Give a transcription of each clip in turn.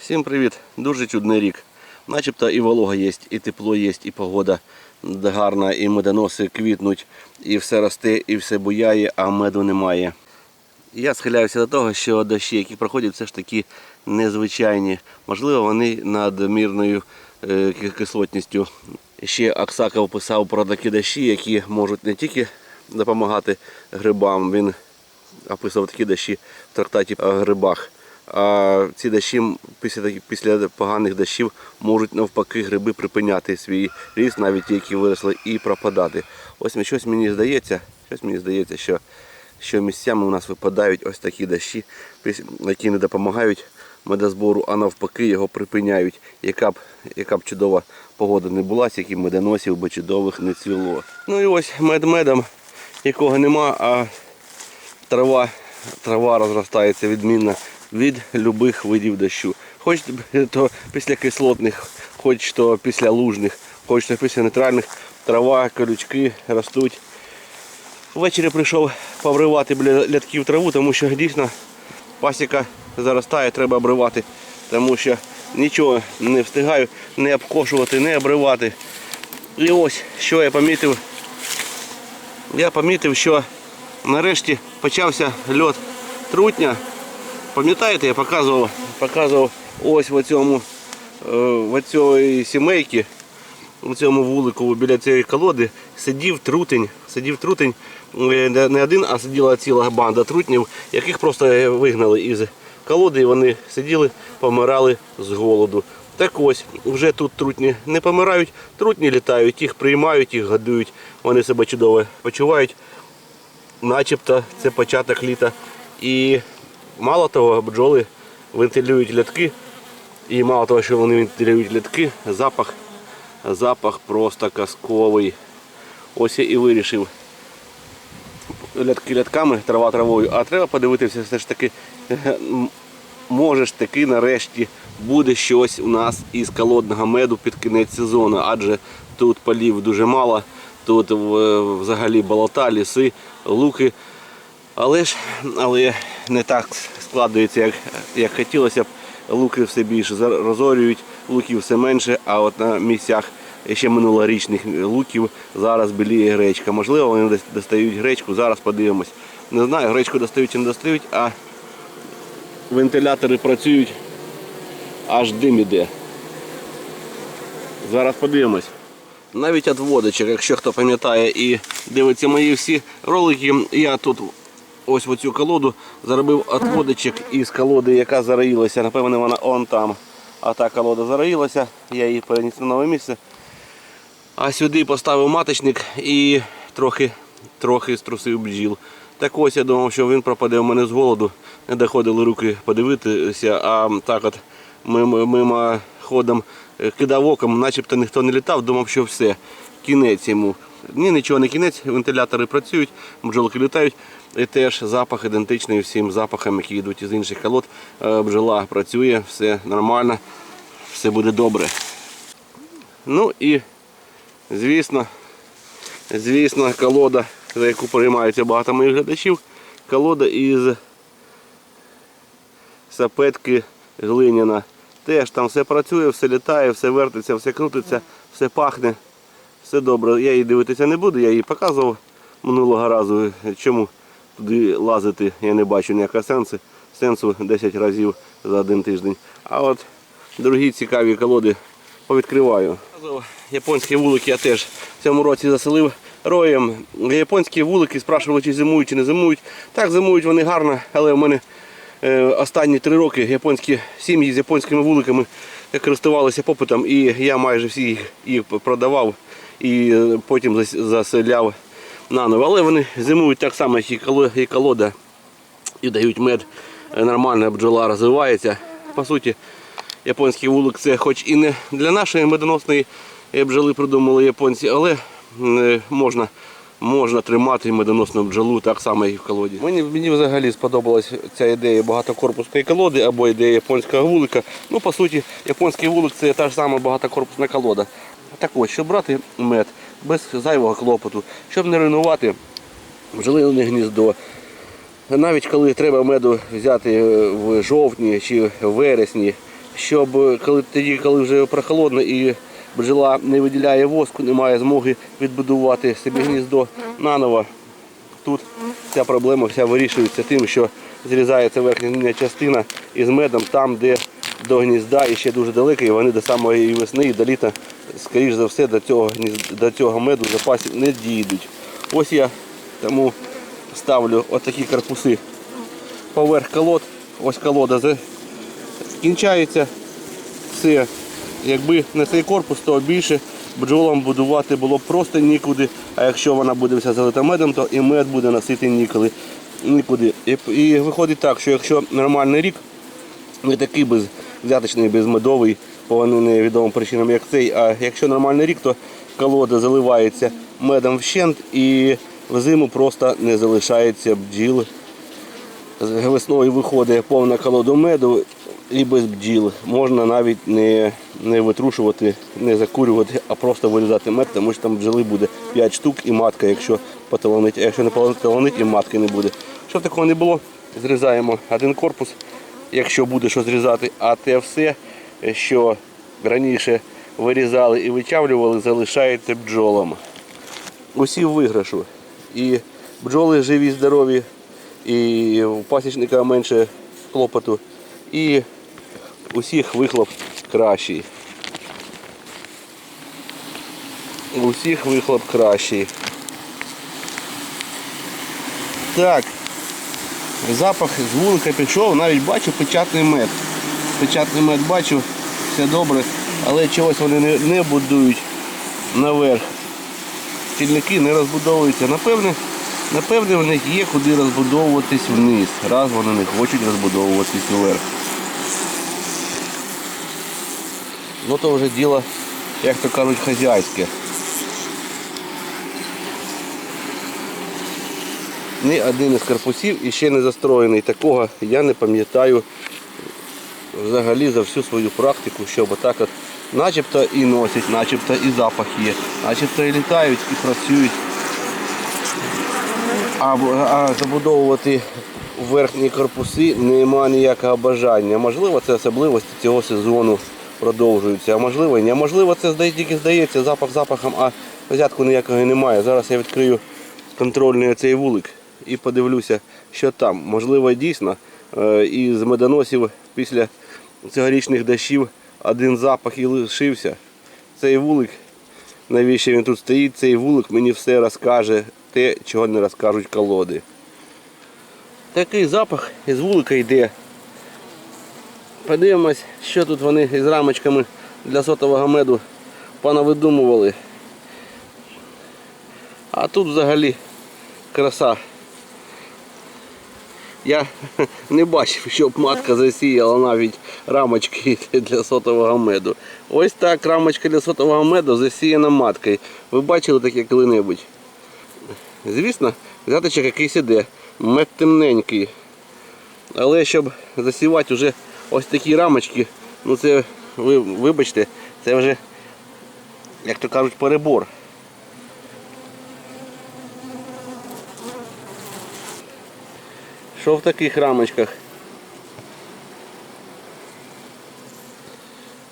Всім привіт! Дуже чудний рік. Начебто і волога є, і тепло є, і погода гарна, і медоноси квітнуть, і все росте, і все буяє, а меду немає. Я схиляюся до того, що дощі, які проходять, все ж таки незвичайні. Можливо, вони надмірною е, кислотністю. Ще Аксаков писав про такі дощі, які можуть не тільки допомагати грибам, він описував такі дощі в трактаті о грибах. А ці дощі після, після поганих дощів можуть навпаки гриби припиняти свій ріст, навіть ті, які виросли, і пропадати. Ось щось мені здається, щось мені здається, що, що місцями у нас випадають ось такі дощі, які не допомагають медозбору, а навпаки його припиняють. Яка б, яка б чудова погода не була, скільки медоносів би чудових не цвіло. Ну і ось мед-медом, якого нема, а трава, трава розростається відмінно від любих видів дощу. Хоч то після кислотних, хоч то після лужних, хоч то після нейтральних, трава, колючки ростуть. Ввечері прийшов повривати біля рядків траву, тому що дійсно пасіка заростає, треба обривати, тому що нічого не встигаю не обкошувати, не обривати. І ось що я помітив. Я помітив, що нарешті почався льот трутня. Пам'ятаєте, я показував, показував ось в цьому е, в цій сімейці, у цьому вулику біля цієї колоди сидів трутень, сидів трутень, е, не один, а сиділа ціла банда трутнів, яких просто вигнали із колоди, і вони сиділи, помирали з голоду. Так ось, вже тут трутні не помирають, трутні літають, їх приймають, їх годують, вони себе чудово почувають начебто це початок літа. І мало того, бджоли вентилюють лятки. І мало того, що вони вентилюють лятки, запах, запах просто казковий. Ось я і вирішив лятки лятками, трава травою, а треба подивитися все ж таки, може ж таки нарешті буде щось у нас із колодного меду під кінець сезону, адже тут полів дуже мало, тут взагалі болота, ліси, луки. Але ж але не так складується, як, як хотілося б. Луки все більше розорюють, луків все менше, а от на місцях ще минулорічних луків зараз біліє гречка. Можливо, вони достають гречку, зараз подивимось. Не знаю, гречку достають чи не достають, а вентилятори працюють, аж дим іде. Зараз подивимось. Навіть відводочок, якщо хто пам'ятає і дивиться мої всі ролики, я тут ось в цю колоду заробив відводочок із колоди, яка зароїлася. Напевно, вона он там. А та колода зароїлася, я її переніс на нове місце. А сюди поставив маточник і трохи, трохи струсив бджіл. Так ось я думав, що він пропаде у мене з голоду. Не доходили руки подивитися, а так от мимо, мимо ходом е, кидав оком, начебто ніхто не літав, думав, що все, кінець йому. Ні, нічого не кінець, вентилятори працюють, бджолки літають. І теж запах ідентичний всім запахам, які йдуть із інших колод. Е, Бджола працює, все нормально, все буде добре. Ну і Звісно, звісно, колода, за яку приймаються багато моїх глядачів, колода із сапетки глиняна. Теж там все працює, все літає, все вертиться, все крутиться, все пахне, все добре. Я її дивитися не буду, я її показував минулого разу. Чому туди лазити, я не бачу ніякого сенсу. Сенсу 10 разів за один тиждень. А от другі цікаві колоди повідкриваю. Японські вулики я теж в цьому році заселив роєм. Японські вулики спрашували, чи зимують, чи не зимують. Так, зимують вони гарно, але в мене е, останні три роки японські сім'ї з японськими вуликами користувалися попитом, і я майже всі їх, їх продавав і е, потім заселяв наново. Але вони зимують так само, як і колода, і дають мед. Е, Нормально бджола розвивається. По суті, японський вулик це хоч і не для нашої медоносної е, бджоли придумали японці, але можна, можна тримати медоносну бджолу так само і в колоді. Мені, мені взагалі сподобалась ця ідея багатокорпусної колоди або ідея японського вулика. Ну, по суті, японський вулик це та ж сама багатокорпусна колода. Так ось, щоб брати мед без зайвого клопоту, щоб не руйнувати бджолине гніздо. Навіть коли треба меду взяти в жовтні чи вересні, щоб е, коли тоді, коли вже прохолодно і бджола не виділяє воску, немає змоги відбудувати собі гніздо наново. Тут ця проблема вся вирішується тим, що зрізається верхня частина із медом там, де до гнізда і ще дуже далеко, і вони до самої весни і до літа, скоріш за все, до цього, до цього меду запасів не дійдуть. Ось я тому ставлю отакі корпуси поверх колод. Ось колода за- кінчається. Все. Якби не цей корпус, то більше бджолам будувати було б просто нікуди. А якщо вона буде вся залита медом, то і мед буде носити ніколи. Нікуди. І, і виходить так, що якщо нормальний рік, не такий без, взяточний, безмедовий, по невідомим причинам, як цей, а якщо нормальний рік, то колода заливається медом вщент і взиму просто не залишається бджіл. Весною виходить повна колода меду і без бджіл. Можна навіть не, не витрушувати, не закурювати, а просто вирізати мед, тому що там бджоли буде 5 штук і матка, якщо поталонить. А якщо не поталонить, і матки не буде. Щоб такого не було, зрізаємо один корпус, якщо буде що зрізати, а те все, що раніше вирізали і вичавлювали, залишається бджолам. Усі в виграшу. І бджоли живі, здорові, і у пасічника менше клопоту, і усіх вихлоп кращий. У всіх вихлоп кращий. Так, запах з вулика пішов, навіть бачу печатний мед. Печатний мед бачу, все добре, але чогось вони не, не будують наверх. Стільники не розбудовуються. Напевне, напевне, в них є куди розбудовуватись вниз, раз вони не хочуть розбудовуватись вверх. Ну то вже діло, як то кажуть, хазяйське. Ні один із корпусів іще не застроєний. Такого я не пам'ятаю взагалі за всю свою практику, щоб отак от начебто і носять, начебто і запах є, начебто і літають, і працюють. А, а забудовувати верхні корпуси нема ніякого бажання. Можливо, це особливості цього сезону продовжуються, а можливо і ні. А можливо, це тільки здається запах запахом, а взятку ніякого немає. Зараз я відкрию контрольний цей вулик і подивлюся, що там. Можливо, дійсно е, із медоносів після цьогорічних дощів один запах і лишився. Цей вулик, навіщо він тут стоїть, цей вулик мені все розкаже, те, чого не розкажуть колоди. Такий запах із вулика йде. Подивимось, що тут вони із рамочками для сотового меду понавидумували. А тут взагалі краса. Я не бачив, щоб матка засіяла навіть рамочки для сотового меду. Ось так рамочка для сотового меду засіяна маткою. Ви бачили таке коли-небудь? Звісно, взяточок якийсь іде, мед темненький. Але щоб засівати вже ось такі рамочки, ну це ви вибачте, це вже, як то кажуть, перебор. Що в таких рамочках?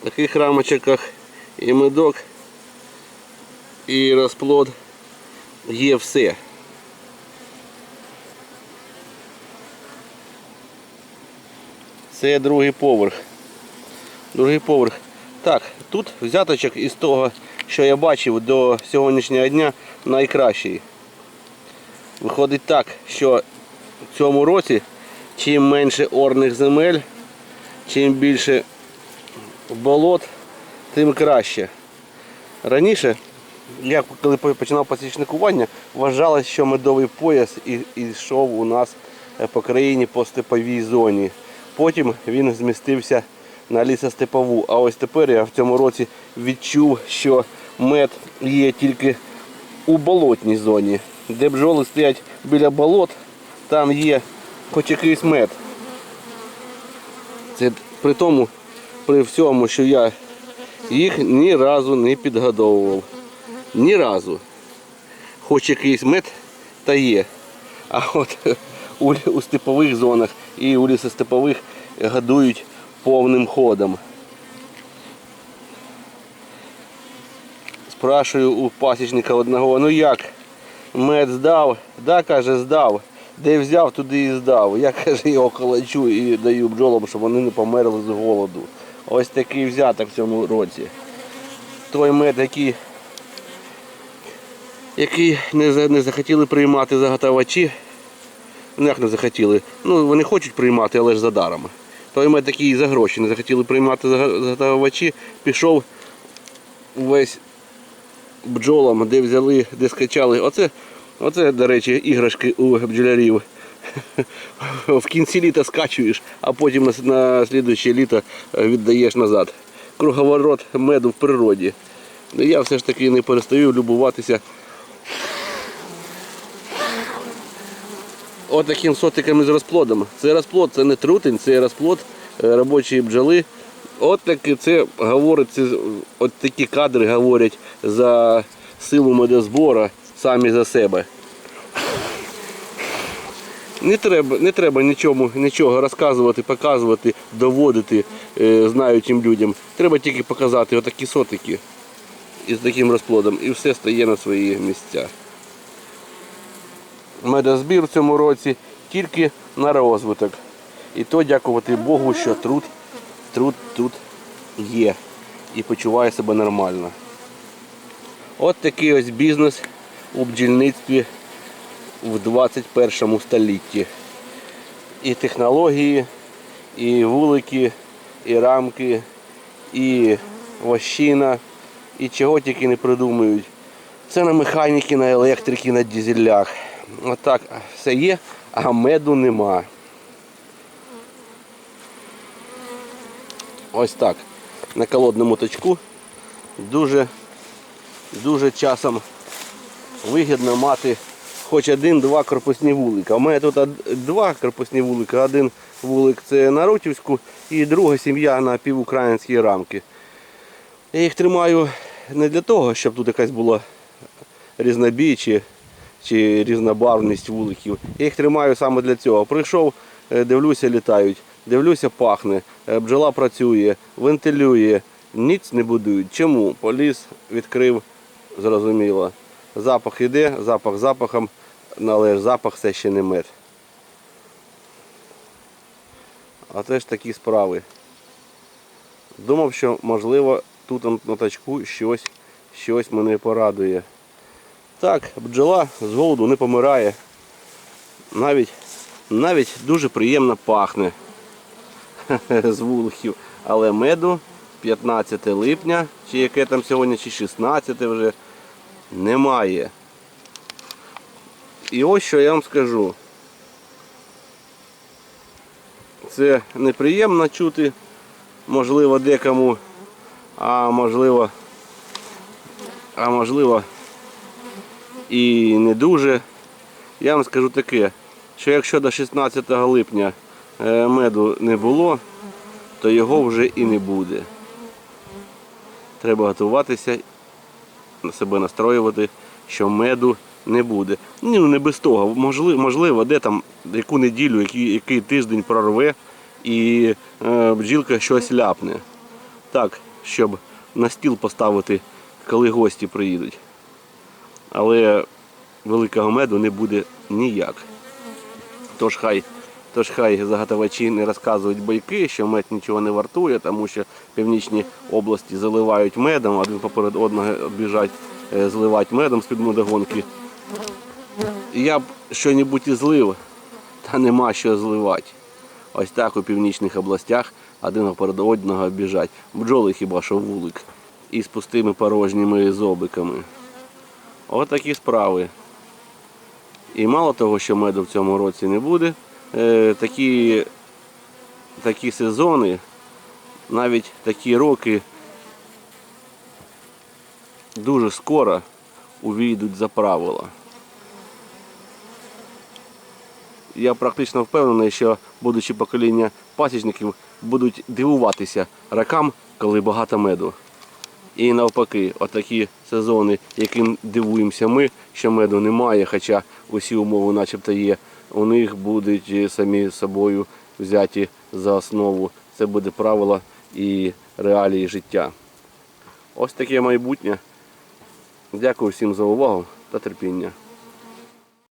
В таких рамочках і медок, і розплод є все. Це другий поверх. Другий поверх. Так, тут взяточок із того, що я бачив до сьогоднішнього дня найкращий. Виходить так, що в цьому році чим менше орних земель, чим більше болот, тим краще. Раніше, я коли починав пасічникування, вважалось, що медовий пояс йшов у нас е, по країні по степовій зоні. Потім він змістився на лісостепову. А ось тепер я в цьому році відчув, що мед є тільки у болотній зоні, де бджоли стоять біля болот, там є хоч якийсь мед. Це при тому, при всьому, що я їх ні разу не підгодовував. Ні разу. Хоч якийсь мед та є. А от у, у степових зонах і у лісостепових годують повним ходом. Спрашую у пасічника одного, ну як, мед здав? Да, каже, здав. Де взяв, туди і здав. Я каже, його колочу і даю бджолам, щоб вони не померли з голоду. Ось такий взяток в цьому році. Той мед, який, який не, не захотіли приймати заготовачі. Ну як не захотіли? Ну вони хочуть приймати, але ж за даром. Той мед такий за гроші не захотіли приймати заготовачі, пішов увесь бджолам, де взяли, де скачали. Оце, оце, до речі, іграшки у бджолярів. В кінці літа скачуєш, а потім на, слідуюче літо е, віддаєш назад. Круговорот меду в природі. Я все ж таки не перестаю любуватися отаким сотиками з розплодом. Це розплод, це не трутень, це розплод е, робочої бджоли. От таки це говорить, це, от такі кадри говорять за силу медозбору самі за себе. Не треба, не треба нічому, нічого розказувати, показувати, доводити е, знаючим людям. Треба тільки показати отакі сотики із таким розплодом і все стає на свої місця. Медозбір в цьому році тільки на розвиток. І то дякувати Богу, що труд, труд тут є і почуває себе нормально. От такий ось бізнес у бджільництві в 21 столітті. І технології, і вулики, і рамки, і вощина, і чого тільки не придумують. Це на механіки, на електрики, на дізелях. Отак все є, а меду нема. Ось так. На колодному точку дуже, дуже часом вигідно мати хоч один-два корпусні вулика. У мене тут два корпусні вулика. Один вулик це на Рутівську і друга сім'я на півукраїнській рамки. Я їх тримаю не для того, щоб тут якась була різнобій чи, чи різнобарвність вуликів. Я їх тримаю саме для цього. Прийшов, е, дивлюся, літають, дивлюся, пахне, е, бджола працює, вентилює, ніц не будують. Чому? Поліз, відкрив, зрозуміло. Запах іде, запах запахом, але запах це ще не мед. А це ж такі справи. Думав, що можливо тут на- тачку щось, щось мене порадує. Так, бджола з голоду не помирає. Навіть, навіть дуже приємно пахне з вуликів. Але меду 15 липня, чи яке там сьогодні, чи 16 вже, немає. І ось що я вам скажу. Це неприємно чути, можливо, декому, а можливо, а можливо і не дуже. Я вам скажу таке, що якщо до 16 липня е, меду не було, то його вже і не буде. Треба готуватися, себе настроювати, що меду не буде. Ну, не без того. Можливо, можливо де там яку неділю, який, який тиждень прорве і е, бджілка щось ляпне. Так, щоб на стіл поставити, коли гості приїдуть. Але великого меду не буде ніяк. Тож хай, тож хай заготовачі не розказують байки, що мед нічого не вартує, тому що північні області заливають медом, один поперед одного біжать е, зливати медом з-під медогонки. Я б щось злив, та нема що зливати. Ось так у північних областях один поперед одного біжать. Бджоли хіба що вулик. І з пустими порожніми зобиками. От такі справи. І мало того, що меду в цьому році не буде, такі, такі сезони, навіть такі роки дуже скоро увійдуть за правила. Я практично впевнений, що будучи покоління пасічників будуть дивуватися ракам, коли багато меду. І навпаки, отакі сезони, яким дивуємося ми, що меду немає, хоча усі умови начебто є, у них будуть е, самі собою взяті за основу. Це буде правило і реалії життя. Ось таке майбутнє. Дякую всім за увагу та терпіння.